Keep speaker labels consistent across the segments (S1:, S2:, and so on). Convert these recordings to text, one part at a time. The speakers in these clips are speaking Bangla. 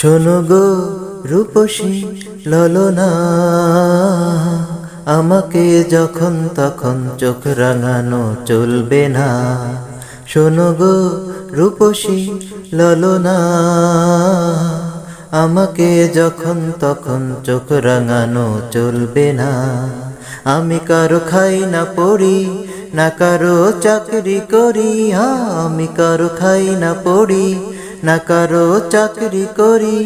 S1: শোনো গো রূপসী ললনা, আমাকে যখন তখন চোখ রাঙানো চলবে না। শোনো গো রূপসী ললনা, আমাকে যখন তখন চোখ রাঙানো চলবে না। আমি কারও খাই না পড়ি, না কারও চাকরি করি, আমি কারও খাই না পড়ি না কারও চাকরি করি।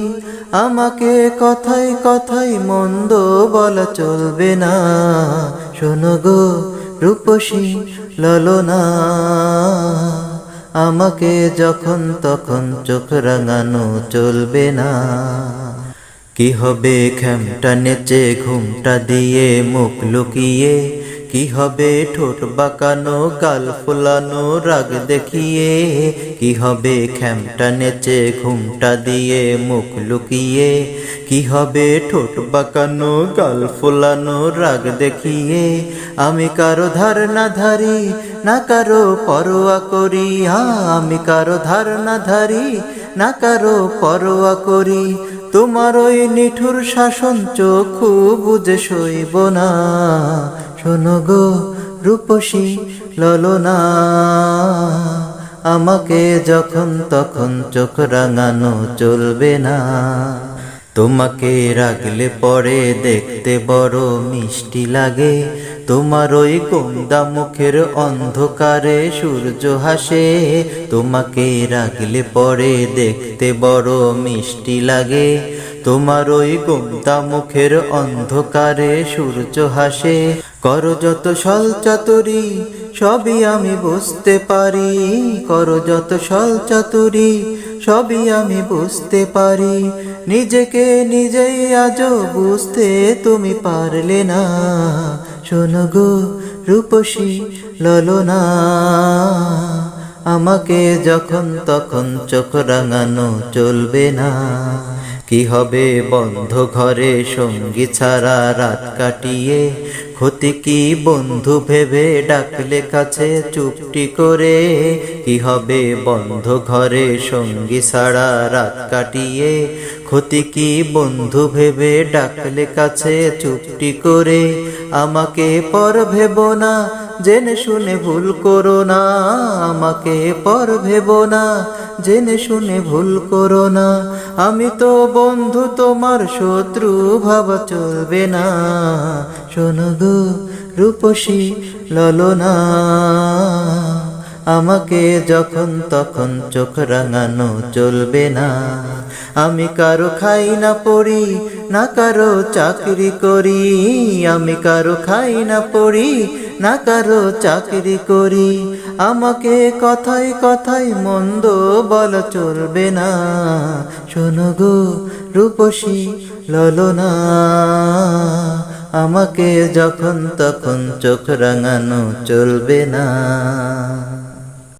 S1: আমাকে কথাই কথাই মন্দ বলা চলবে না। শোনো গো রূপসী ললনা, আমাকে যখন তখন চোখ রাঙানো চলবে না। কি হবে খেমটা নেচে, ঘুমটা দিয়ে মুখ লুকিয়ে কি হবে? ঠোঁট বাঁকানো, গাল ফুলানো, রাগ দেখিয়ে কি হবে? খ্যামটা নেচে, ঘুমটা দিয়ে মুখ লুকিয়ে কি হবে? ঠোঁট বাঁকানো, গাল ফুলানো, রাগ দেখিয়ে আমি কারও ধার না ধারি, না কারও পরোয়া করি। আমি কারও ধার না ধারি, না কারও পরোয়া করি। তোমার ওই নিঠুর শাসন চোখু বুঝে সইব না। শোনো গো রূপসী ললনা, আমাকে যখন তখন চোখ রাঙানো চলবে না। তোমাকে রাগলে পরে দেখতে বড় মিষ্টি লাগে, তোমার ওই গোমদা মুখের অন্ধকারে সূর্য হাসে। তোমাকে রাগলে পরে দেখতে বড় মিষ্টি লাগে তোমার ওই গোমদা মুখের অন্ধকারে সূর্য হাসে। কর যত সল চাতুরি, সবই আমি বুঝতে পারি। কর যত সল চাতুরি, সবই আমি বুঝতে পারি। নিজেকে নিজেই আজও বুঝতে তুমি পারলে না। শোনো গো রূপসী ললনা, আমাকে যখন তখন চোখ রাঙানো চলবে না। কি হবে বন্ধ ঘরে সঙ্গী ছাড়া রাত কাটিয়ে? ক্ষতি কি বন্ধু ভেবে ডাকলে কাছে চুপটি করে? কি হবে বন্ধ ঘরে সঙ্গী ছাড়া রাত কাটিয়ে? ক্ষতি কি বন্ধু ভেবে ডাকলে কাছে চুপটি করে? আমাকে পর ভেব না জেনে শুনে ভুল করো না, আমাকে পর ভেব না। জেনে শুনে ভুল করো না, আমি তো বন্ধু, তোমার শত্রু ভাবা চলবে না। শোনো গো রূপসী ললনা। আমাকে যখন তখন চোখ রাঙানো চলবে না। আমি কারও খাই না পড়ি, না কারও চাকরি করি। আমি কারও খাই না পড়ি, না কারও চাকরি করি। আমাকে কথাই কথাই মন্দ বলা চলবে না। শোনো গো রূপসী ললনা, আমাকে যখন তখন চোখ রাঙানো চলবে না।